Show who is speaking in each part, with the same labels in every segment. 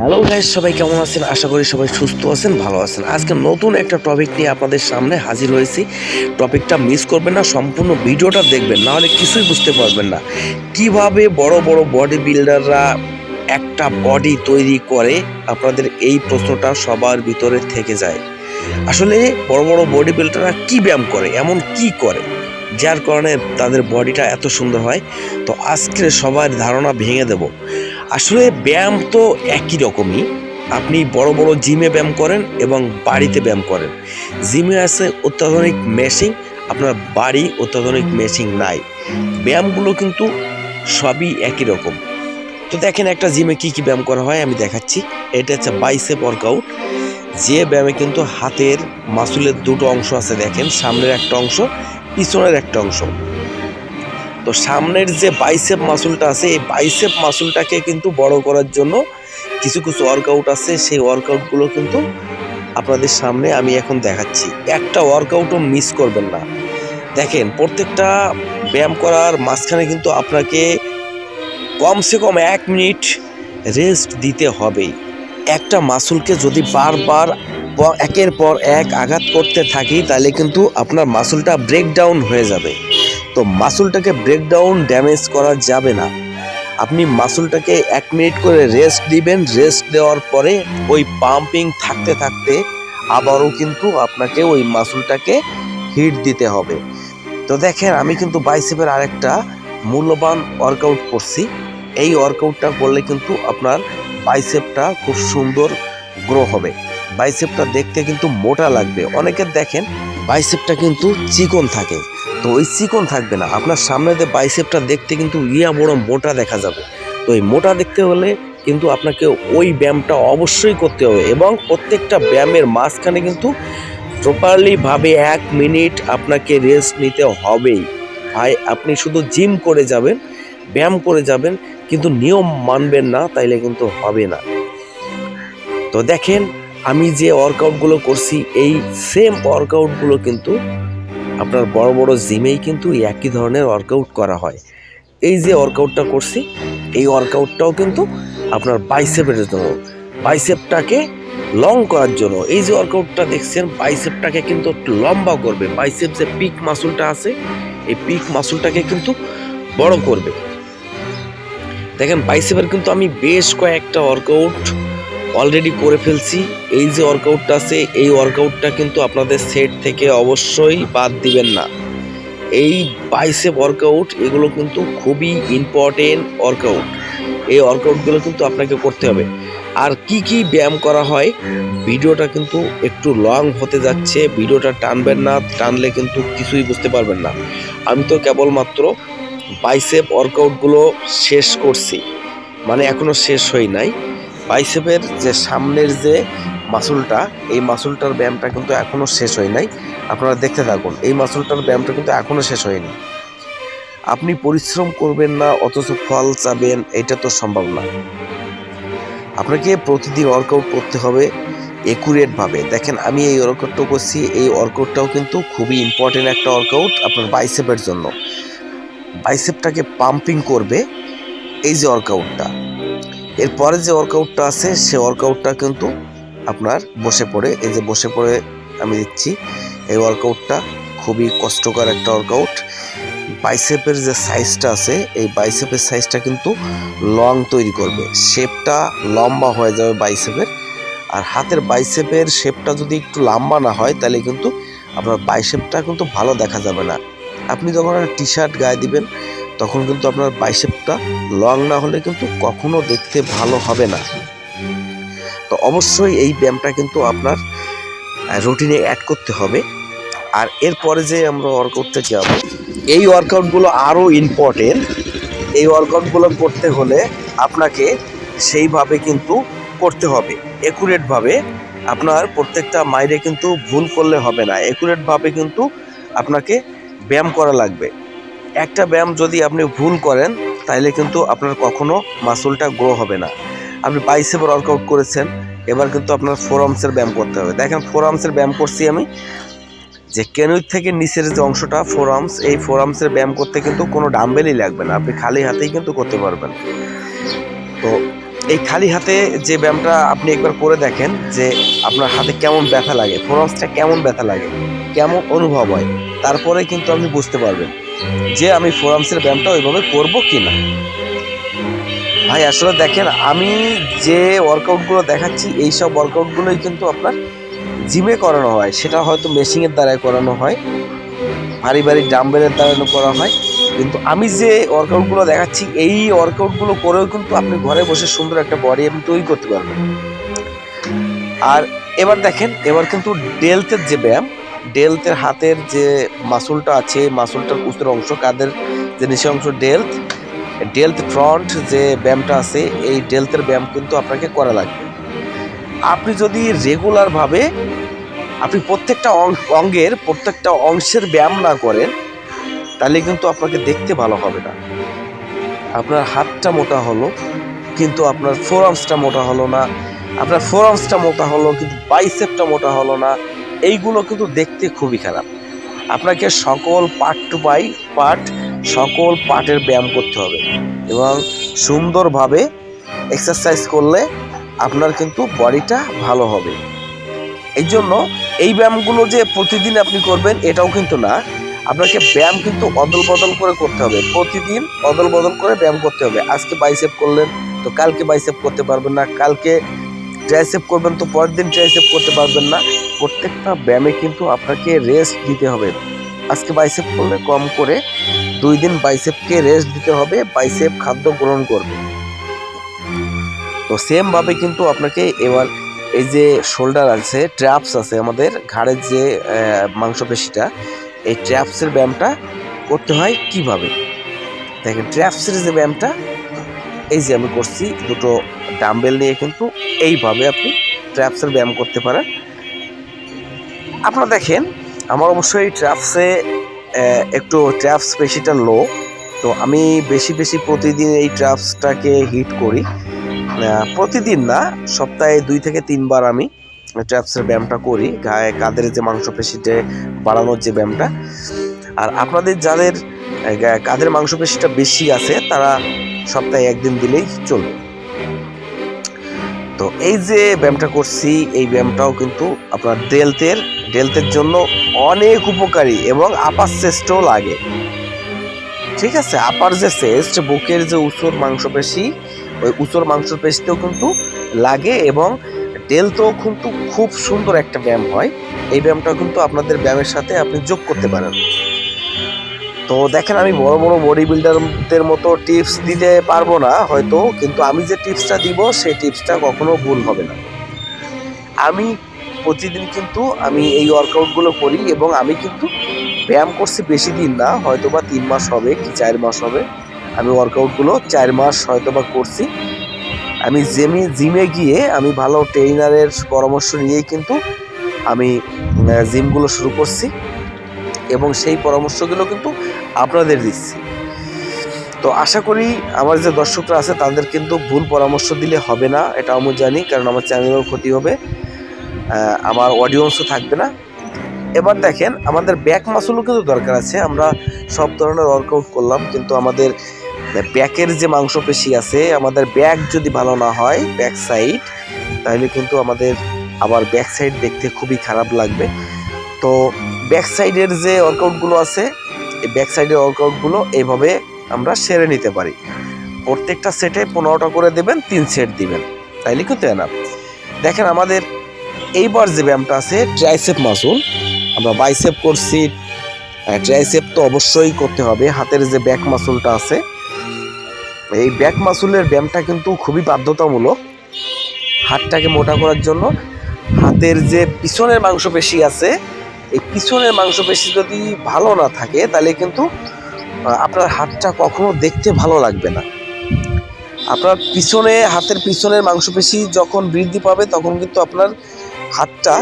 Speaker 1: Hello guys সবাই কেমন আছেন? আশা করি সবাই সুস্থ আছেন, ভালো আছেন। আজকে নতুন একটা টপিক নিয়ে আপনাদের সামনে হাজির হয়েছি। টপিকটা মিস করবেন না, সম্পূর্ণ ভিডিওটা দেখবেন, না হলে কিছুই বুঝতে পারবেন না। কীভাবে বড় বড় বডি বিল্ডাররা একটা বডি তৈরি করে? আপনাদের এই প্রশ্নটা সবার ভিতরে থেকে যায়। আসলে বড় বড় বডি বিল্ডাররা কি ব্যায়াম করে? এমন কি করে? যার কারণে তাদের বডিটা এত সুন্দর হয়। তো আজকে সবার ধারণা ভেঙে দেব। আসলে ব্যায়াম তো একই রকমই। আপনি বড় বড় জিমে ব্যায়াম করেন এবং বাড়িতে ব্যায়াম করেন। জিমে আছে অত্যাধুনিক মেশিন, আপনার বাড়ি অত্যাধুনিক মেশিন নাই। ব্যায়ামগুলো কিন্তু সবই একই রকম। তো দেখেন একটা জিমে কি কি ব্যায়াম করা হয়, আমি দেখাচ্ছি। এটা হচ্ছে বাইসেপ ওয়ার্কআউট। যে ব্যায়ামে কিন্তু হাতের মাসুলের দুটো অংশ আছে, দেখেন। সামনের একটা অংশ, পিছনের একটা অংশ। তো সামনের যে বাইসেপ মাসুলটা আছে, এই বাইসেপ মাসুলটাকে কিন্তু বড় করার জন্য কিছু কিছু ওয়ার্কআউট আছে। সেই ওয়ার্কআউটগুলো কিন্তু আপনাদের সামনে আমি এখন দেখাচ্ছি। একটা ওয়ার্কআউটও মিস করবেন না। দেখেন, প্রত্যেকটা ব্যায়াম করার মাঝখানে কিন্তু আপনাকে কমসে কম এক মিনিট রেস্ট দিতে হবেই। একটা মাসুলকে যদি বারবার একের পর এক আঘাত করতে থাকি, তাহলে কিন্তু আপনার মাসুলটা ব্রেকডাউন হয়ে যাবে। তো মাসুলটাকে ব্রেকডাউন ড্যামেজ করা যাবে না। আপনি মাসুলটাকে এক মিনিট করে রেস্ট দিবেন। রেস্ট দেওয়ার পরে ওই পাম্পিং থাকতে থাকতে আবারও কিন্তু আপনাকে ওই মাসুলটাকে হিট দিতে হবে। তো দেখেন, আমি কিন্তু বাইসেপের আরেকটা মূল্যবান ওয়ার্কআউট করছি। এই ওয়ার্কআউটটা করলে কিন্তু আপনার বাইসেপটা খুব সুন্দর গ্রো হবে। বাইসেপটা দেখতে কিন্তু মোটা লাগবে। অনেকের দেখেন বাইসেপটা কিন্তু চিকন থাকে। তো ওই চিকন থাকবে না। আপনার সামনে যে বাইসেপটা দেখতে কিন্তু ইয়া বড় মোটা দেখা যাবে। তো এই মোটা দেখতে হলে কিন্তু আপনাকে ওই ব্যায়ামটা অবশ্যই করতে হবে এবং প্রত্যেকটা ব্যায়ামের মাঝখানে কিন্তু প্রপারলি ভাবে এক মিনিট আপনাকে রেস্ট নিতে হবেই। ভাই, আপনি শুধু জিম করে যাবেন, ব্যায়াম করে যাবেন, কিন্তু নিয়ম মানবেন না, তাইলে কিন্তু হবে না। তো দেখেন, আমি যে ওয়ার্কআউটগুলো করছি, এই সেম ওয়ার্কআউটগুলো কিন্তু আপনার বড় বড় জিমেই কিন্তু একই ধরনের ওয়ার্কআউট করা হয়। এই যে ওয়ার্কআউটটা করছি, এই ওয়ার্কআউটটাও কিন্তু আপনার বাইসেপের জন্য। বাইসেপটাকে লং করার জন্য। এই যে ওয়ার্কআউটটা দেখছেন বাইসেপটাকে কিন্তু একটু লম্বা করবে। বাইসেপ যে পিক মাসুলটা আছে, এই পিক মাসুলটাকে কিন্তু বড় করবে। দেখেন বাইসেপের কিন্তু আমি বেশ কয়েকটা ওয়ার্কআউট অলরেডি করে ফেলছি। এই যে ওয়ার্কআউটটা আছে, এই ওয়ার্কআউটটা কিন্তু আপনাদের সেট থেকে অবশ্যই বাদ দিবেন না। এই বাইসেপ ওয়ার্কআউট এগুলো কিন্তু খুবই ইম্পর্টেন্ট ওয়ার্কআউট এই ওয়ার্কআউটগুলো কিন্তু আপনাকে করতে হবে। আর কি কি ব্যায়াম করা হয়, ভিডিওটা কিন্তু একটু লং হতে যাচ্ছে। ভিডিওটা টানবেন না, টানলে কিন্তু কিছুই বুঝতে পারবেন না। আমি তো কেবলমাত্র বাইসেপ ওয়ার্কআউটগুলো শেষ করছি। মানে এখনও শেষ হয় নাই। বাইসেপের যে সামনের যে মাসুলটা এই মাসুলটার ব্যায়ামটা কিন্তু এখনও শেষ হয় নাই। আপনারা দেখতে থাকুন, এই মাসুলটার ব্যায়ামটা কিন্তু এখনও শেষ হয়নি। আপনি পরিশ্রম করবেন না, অথচ ফল চাবেন, এটা তো সম্ভব না। আপনাকে প্রতিদিন ওয়ার্কআউট করতে হবে একুরেটভাবে দেখেন, আমি এই ওয়ার্কআউটটা করছি, এই ওয়ার্কআউটটাও কিন্তু খুবই ইম্পর্টেন্ট একটা ওয়ার্কআউট আপনার বাইসেপের জন্য। বাইসেপটাকে পাম্পিং করবে, এই যে ওয়ার্কআউটটা এরপরে যে ওয়ার্কআউটটা আছে, সে ওয়ার্কআউটটা কিন্তু আপনার বসে পড়ে। এই যে বসে পড়ে আমি দিচ্ছি। এই ওয়ার্কআউটটা খুবই কষ্টকর একটা ওয়ার্কআউট বাইসেপের যে সাইজটা আছে, এই বাইসেপের সাইজটা কিন্তু লং তৈরি করবে। শেপটা লম্বা হয়ে যাবে বাইসেপের। আর হাতের বাইসেপের শেপটা যদি একটু লম্বা না হয়, তাহলে কিন্তু আপনার বাইসেপটা কিন্তু ভালো দেখা যাবে না। আপনি যখন একটা টি শার্ট গায়ে দিবেন তখন কিন্তু আপনার বাইসেপটা লং না হলে কিন্তু কখনো দেখতে ভালো হবে না। তো অবশ্যই এই ব্যায়ামটা কিন্তু আপনার রুটিনে অ্যাড করতে হবে। আর এরপরে যে আমরা ওয়ার্কআউটটা যাব, এই ওয়ার্কআউটগুলো আরও ইম্পর্টেন্ট এই ওয়ার্কআউটগুলো করতে হলে আপনাকে সেইভাবে কিন্তু করতে হবে। একুরেটভাবে আপনার প্রত্যেকটা মাইরে কিন্তু ভুল করলে হবে না। একুরেটভাবে কিন্তু আপনাকে ব্যায়াম করা লাগবে। একটা ব্যায়াম যদি আপনি ভুল করেন তাহলে কিন্তু আপনার কখনো মাসুলটা গ্রো হবে না। আপনি বাইসেপের ওয়ার্কআউট করেছেন, এবার কিন্তু আপনার ফোরামসের ব্যায়াম করতে হবে। দেখেন ফোরামসের ব্যায়াম করছি আমি। যে কেনুই থেকে নিচের যে অংশটা ফোরামস এই ফোরামসের ব্যায়াম করতে কিন্তু কোনো ডাম্বেলই লাগবে না। আপনি খালি হাতেই কিন্তু করতে পারবেন। তো, এই খালি হাতে যে ব্যায়ামটা আপনি একবার করে দেখেন, যে আপনার হাতে কেমন ব্যথা লাগে ফোরামসটা কেমন ব্যথা লাগে, কেমন অনুভব হয়, তারপরে কিন্তু আপনি বুঝতে পারবেন। যে আমি ফোরামসের ব্যায়ামটা ওইভাবে করব কি না ভাই, আসলে দেখেন, আমি যে ওয়ার্কআউটগুলো দেখাচ্ছি, এই সব ওয়ার্কআউটগুলোই কিন্তু আপনার জিমে করানো হয়। সেটা হয়তো মেশিনের দ্বারাই করানো হয় ভারী ভারী ডাম্বেলের দ্বারা করা হয়। কিন্তু আমি যে ওয়ার্কআউটগুলো দেখাচ্ছি, এই ওয়ার্কআউটগুলো করেও কিন্তু আপনি ঘরে বসে সুন্দর একটা বডি আপনি তৈরি করতে পারবেন। আর এবার দেখেন, এবার কিন্তু ডেলথের যে ব্যায়াম ডেলথের হাতের যে মাসুলটা আছে মাসুলটার উত্তর অংশ, কাদের যে নিচের অংশ, ডেলথ। ডেলথ ফ্রন্ট যে ব্যায়ামটা আছে, এই ডেলথের ব্যায়াম কিন্তু আপনাকে করা লাগবে। আপনি যদি রেগুলারভাবে আপনি প্রত্যেকটা অঙ্গের প্রত্যেকটা অংশের ব্যায়াম না করেন, তাহলে কিন্তু আপনাকে দেখতে ভালো হবে না। আপনার হাতটা মোটা হলো, কিন্তু আপনার ফোরামসটা মোটা হলো না। আপনার ফোরামসটা মোটা হলো, কিন্তু বাইসেপটা মোটা হলো না। এইগুলো কিন্তু দেখতে খুবই খারাপ। আপনাকে সকল পার্ট টু বাই পার্ট সকল পার্টের ব্যায়াম করতে হবে এবং সুন্দরভাবে এক্সারসাইজ করলে আপনার কিন্তু বডিটা ভালো হবে। এই জন্য এই ব্যায়ামগুলো যে প্রতিদিন আপনি করবেন এটাও কিন্তু না। আপনাকে ব্যায়াম কিন্তু অদল বদল করে করতে হবে। প্রতিদিন অদল বদল করে ব্যায়াম করতে হবে। আজকে বাইসেপ করলেন তো কালকে বাইসেপ করতে পারবেন না। কালকে ট্রাইসেপ করবেন তো পরের দিন ট্রাইসেপ করতে পারবেন না। প্রত্যেকটা ব্যায়ামে কিন্তু আপনাকে রেস্ট দিতে হবে। আজকে বাইসেপ করলে কম করে দুই দিন বাইসেপকে রেস্ট দিতে হবে বাইসেপ খাদ্য গ্রহণ করবে। তো সেমভাবে কিন্তু আপনাকে এবার এই যে শোল্ডার আছে ট্র্যাপস আছে আমাদের ঘাড়ের যে মাংসপেশিটা, এই ট্র্যাপসের ব্যায়ামটা করতে হয় কীভাবে? দেখেন ট্র্যাপসের যে ব্যায়ামটা এই যে আমি করছি, দুটো ডাম্বেল নিয়ে কিন্তু এইভাবে আপনি ট্র্যাপসের ব্যায়াম করতে পারেন। আপনারা দেখেন, আমার অবশ্যই ট্র্যাপসে একটু ট্র্যাপস পেশিটা লো তো আমি বেশি বেশি প্রতিদিন এই ট্র্যাপসটাকে হিট করি। প্রতিদিন না, সপ্তাহে দুই থেকে তিনবার আমি ট্র্যাপসের ব্যায়ামটা করি গায়ে কাদের যে মাংসপেশিতে বাড়ানোর যে ব্যায়ামটা। আর আপনাদের যাদের কাদের মাংসপেশিটা বেশি আছে, তারা সপ্তাহে একদিন দিলেই চলবে। তো এই যে ব্যায়ামটা করছি, এই ব্যায়ামটাও কিন্তু আপনার ডেলথের ডেলথের জন্য অনেক উপকারী এবং আপার চেস্টও লাগে। ঠিক আছে? আপার যে চেস্ট বুকের যে উঁচুর মাংসপেশি, ওই উঁচুর মাংসপেশিতেও কিন্তু লাগে এবং ডেলতেও কিন্তু খুব সুন্দর একটা ব্যায়াম হয়। এই ব্যায়ামটা কিন্তু আপনাদের ব্যায়ামের সাথে আপনি যোগ করতে পারেন। তো দেখেন, আমি বড় বড় বডি বিল্ডারদের মতো টিপস দিতে পারব না হয়তো, কিন্তু আমি যে টিপসটা দিব, সেই টিপসটা কখনো ভুল হবে না। আমি প্রতিদিন কিন্তু আমি এই ওয়ার্কআউটগুলো করি এবং আমি কিন্তু ব্যায়াম করছি বেশি দিন না হয়তো বা তিন মাস হবে কি চার মাস হবে। আমি ওয়ার্কআউটগুলো চার মাস হয়তো বা করছি। আমি জিমে জিমে গিয়ে আমি ভালো ট্রেইনারের পরামর্শ নিয়েই কিন্তু আমি জিমগুলো শুরু করছি। এবং সেই পরামর্শগুলো কিন্তু আপনাদের দিচ্ছি। তো আশা করি আমার যে দর্শকরা আছে, তাদের কিন্তু ভুল পরামর্শ দিলে হবে না এটা আমি জানি, কারণ আমার চ্যানেলেও ক্ষতি হবে। আমার অডিয়েন্সও থাকবে না। এবার দেখেন, আমাদের ব্যাক মাসুলও কিন্তু দরকার আছে। আমরা সব ধরনের ওয়ার্কআউট করলাম, কিন্তু আমাদের ব্যাকের যে মাংসপেশি আছে, আমাদের ব্যাক যদি ভালো না হয় ব্যাক সাইড তাহলে কিন্তু আমাদের আবার ব্যাক সাইড দেখতে খুবই খারাপ লাগবে। তো ব্যাক সাইডের যে ওয়ার্কআউটগুলো আছে, এই ব্যাক সাইডের ওয়ার্কআউটগুলো এইভাবে আমরা সেরে নিতে পারি। প্রত্যেকটা সেটে পনেরোটা করে দেবেন, তিন সেট দিবেন। তাইলে কিন্তু এনাফ দেখেন আমাদের এইবার যে ব্যায়ামটা আছে ট্রাইসেপ মাসুল আমরা বাইসেপ করছি। ট্রাইসেপ তো অবশ্যই করতে হবে, হাতের যে ব্যাক মাসুলটা আছে। এই ব্যাক মাসুলের ব্যায়ামটা কিন্তু খুবই বাধ্যতামূলক। হাতটাকে মোটা করার জন্য হাতের যে পিছনের মাংসপেশি আছে এই পিছনের মাংসপেশি যদি ভালো না থাকে, তাহলে কিন্তু আপনার হাতটা কখনো দেখতে ভালো লাগবে না। আপনার পিছনে, হাতের পিছনের মাংসপেশি যখন বৃদ্ধি পাবে, তখন কিন্তু আপনার হাতটা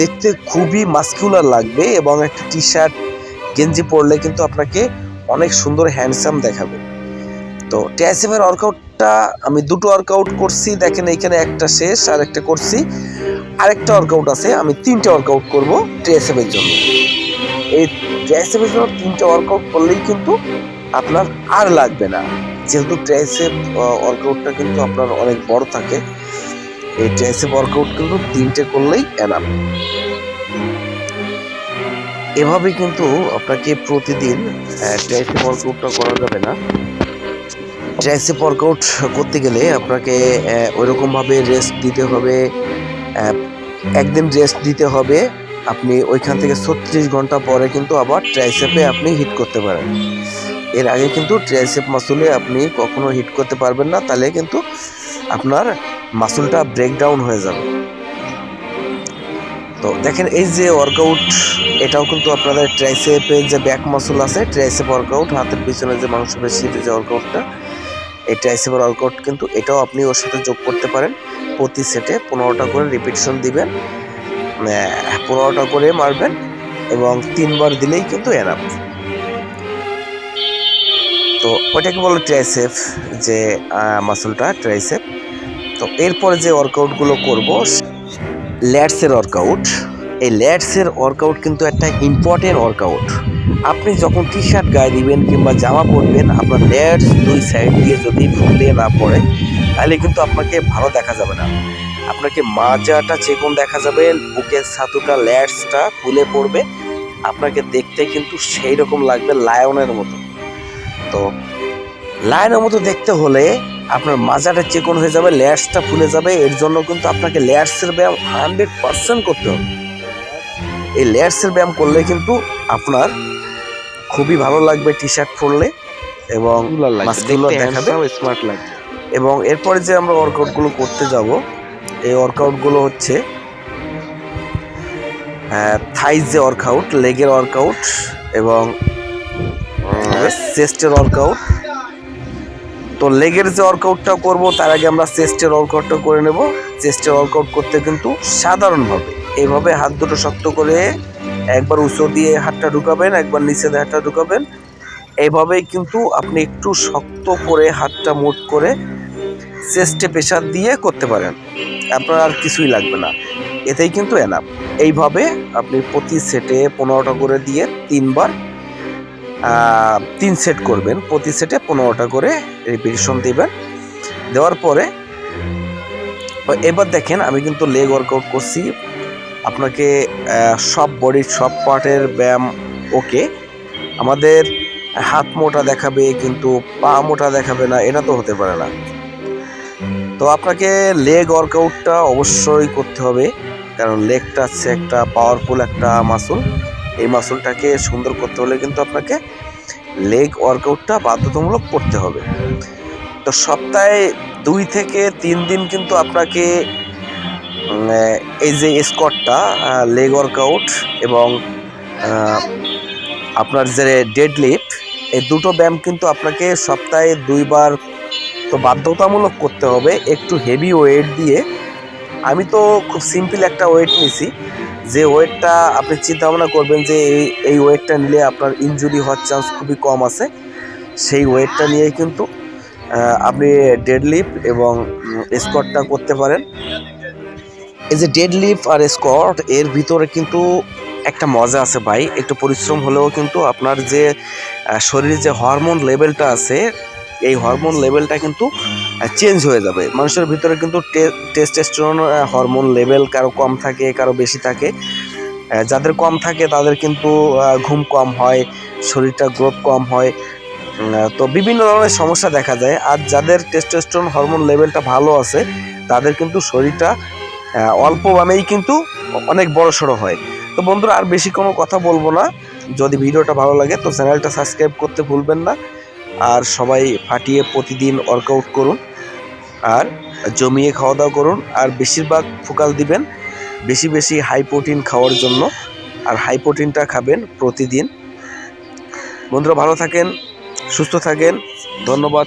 Speaker 1: দেখতে খুবই মাস্কুলার লাগবে এবং একটা টি শার্ট গেঞ্জি পরলে কিন্তু আপনাকে অনেক সুন্দর হ্যান্ডসাম দেখাবে। তো ট্যাসেমের ওয়ার্কআউটটা আমি দুটো ওয়ার্কআউট করছি। দেখেন, এইখানে একটা শেষ আর একটা করছি। আরেকটা ওয়ার্কআউট আছে, আমি তিনটে ওয়ার্কআউট করব ট্রেসেমের জন্য। এই ট্রেসেমের জন্য তিনটে ওয়ার্কআউট করলেই কিন্তু আপনার আর লাগবে না। যেহেতু ট্রাইসেপ ওয়ার্কআউটটা কিন্তু আপনার অনেক বড় থাকে, এই ট্রাইসেপ ওয়ার্কআউট কিন্তু তিনটে করলেই এনাফ এভাবে কিন্তু আপনাকে প্রতিদিন ট্রাইসেপ ওয়ার্কআউটটা করা যাবে না। ট্রাইসেপ ওয়ার্কআউট করতে গেলে আপনাকে ওইরকমভাবে রেস্ট দিতে হবে আহ, একদিন রেস্ট দিতে হবে। আপনি ওইখান থেকে ছত্রিশ ঘণ্টা পরে কিন্তু আবার ট্রাইসেপে আপনি হিট করতে পারেন। এর আগে কিন্তু ট্রাইসেপ মাসুলে আপনি কখনো হিট করতে পারবেন না তাহলে কিন্তু আপনার মাসুলটা ব্রেকডাউন হয়ে যাবে। তো দেখেন এই যে ওয়ার্কআউট এটাও কিন্তু আপনাদের ট্রাইসেপের যে ব্যাক মাসুল আছে ট্রাইসেপ ওয়ার্কআউট হাতের পিছনে যে মাংসপেশির যে ওয়ার্কআউটটা এই ট্রাইসেপের ওয়ার্কআউট কিন্তু এটাও আপনি ওর সাথে যোগ করতে পারেন। প্রতি সেটে পনেরোটা করে রিপিটেশন দিবেন। পনেরোটা করে মারবেন এবং তিনবার দিলেই কিন্তু এনাফ তো ওইটাকে বলো ট্রাইসেপ যে মাসুলটা ট্রাইসেপ তো এরপরে যে ওয়ার্কআউটগুলো করব ল্যাটসের ওয়ার্কআউট এই ল্যাটসের ওয়ার্কআউট কিন্তু একটা ইম্পর্টেন্ট ওয়ার্কআউট আপনি যখন টি শার্ট গায়ে দিবেন কিংবা জামা পরবেন, আপনার ল্যাটস দুই সাইড দিয়ে যদি ফুলে না পড়ে তাহলে কিন্তু আপনাকে ভালো দেখা যাবে না। আপনাকে মাজাটা চেকন দেখা যাবে বুকের ছাতুটা ল্যাটসটা ফুলে পড়বে। আপনাকে দেখতে কিন্তু সেই রকম লাগবে লায়নের মতো। তো লায়নের মতো দেখতে হলে আপনার মাজাটা চেকন হয়ে যাবে ল্যাটসটা ফুলে যাবে। এর জন্য কিন্তু আপনাকে ল্যাটসের ব্যায়াম হান্ড্রেড পার্সেন্ট করতে হবে। এই ল্যাটসের ব্যায়াম করলে কিন্তু আপনার খুবই ভালো লাগবে টি শার্ট পরলে এবং মাসকুলার দেখাবে।
Speaker 2: স্মার্ট লাগবে।
Speaker 1: এবং এরপরে যে আমরা ওয়ার্কআউটগুলো করতে যাব, এই ওয়ার্কআউটগুলো হচ্ছে থাইজ যে ওয়ার্কআউট লেগের ওয়ার্কআউট এবং চেস্টের ওয়ার্কআউট তো লেগের যে ওয়ার্কআউটটা করব, তার আগে আমরা চেস্টের ওয়ার্কআউটটা করে নেব। চেস্টের ওয়ার্কআউট করতে কিন্তু সাধারণভাবে, এইভাবে হাত দুটো শক্ত করে একবার উঁচু দিয়ে হাতটা ঢুকাবেন, একবার নিচে দিয়ে হাতটা ঢুকাবেন। এইভাবেই কিন্তু আপনি একটু শক্ত করে হাতটা মুট করে চেস্টে প্রেশার দিয়ে করতে পারেন। আপনার আর কিছুই লাগবে না। এতেই কিন্তু এনাফ এইভাবে আপনি প্রতি সেটে পনেরোটা করে দিয়ে তিনবার তিন সেট করবেন। প্রতি সেটে পনেরোটা করে রিপিটেশন দেবেন। দেওয়ার পরে এবার দেখেন আমি কিন্তু লেগ ওয়ার্কআউট করছি। আপনাকে সব বডির সব পার্টের ব্যায়াম ওকে। আমাদের হাত মোটা দেখাবে কিন্তু পা মোটা দেখাবে না, এটা তো হতে পারে না। তো আপনাকে লেগ ওয়ার্কআউটটা অবশ্যই করতে হবে। কারণ লেগটা হচ্ছে একটা পাওয়ারফুল একটা মাসুল এই মাসুলটাকে সুন্দর করতে হলে কিন্তু আপনাকে লেগ ওয়ার্কআউটটা বাধ্যতামূলক করতে হবে। তো সপ্তাহে দুই থেকে তিন দিন কিন্তু আপনাকে এই যে স্কটটা লেগ ওয়ার্কআউট এবং আপনার যে ডেড লিফট এই দুটো ব্যায়াম কিন্তু আপনাকে সপ্তাহে দুইবার তো বাধ্যতামূলক করতে হবে, একটু হেভি ওয়েট দিয়ে। আমি তো খুব সিম্পল একটা ওয়েট নিছি, যে ওয়েটটা আপনি চিন্তা ভাবনা করবেন যে এই এই ওয়েটটা নিলে আপনার ইনজুরি হওয়ার চান্স খুবই কম আছে। সেই ওয়েটটা নিয়ে কিন্তু আপনি ডেড লিফট এবং স্কটটা করতে পারেন। এই যে ডেড লিফট আর স্কট এর ভিতরে কিন্তু একটা মজা আছে ভাই। একটু পরিশ্রম হলেও কিন্তু আপনার যে শরীরে যে হরমোন লেভেলটা আছে এই হরমোন লেভেলটা কিন্তু চেঞ্জ হয়ে যাবে। মানুষের ভিতরে কিন্তু টেস্টেস্টোরন হরমোন লেভেল কারও কম থাকে কারও বেশি থাকে। যাদের কম থাকে তাদের কিন্তু ঘুম কম হয় শরীরটা গ্রোথ কম হয়। তো বিভিন্ন ধরনের সমস্যা দেখা যায়। আর যাদের টেস্টোস্টেরন হরমোন লেভেলটা ভালো আছে তাদের কিন্তু শরীরটা অল্প বামেই কিন্তু অনেক বড় সড়ো হয়। তো বন্ধুরা আর বেশি কোনো কথা বলব না। যদি ভিডিওটা ভালো লাগে তো চ্যানেলটা সাবস্ক্রাইব করতে ভুলবেন না। আর সবাই ফাটিয়ে প্রতিদিন ওয়ার্কআউট করুন আর জমিয়ে খাওয়া দাওয়া করুন আর বেশিরভাগ ফোকাল দিবেন বেশি বেশি হাই প্রোটিন খাওয়ার জন্য আর হাই প্রোটিনটা খাবেন প্রতিদিন। বন্ধুরা ভালো থাকেন, সুস্থ থাকেন, ধন্যবাদ।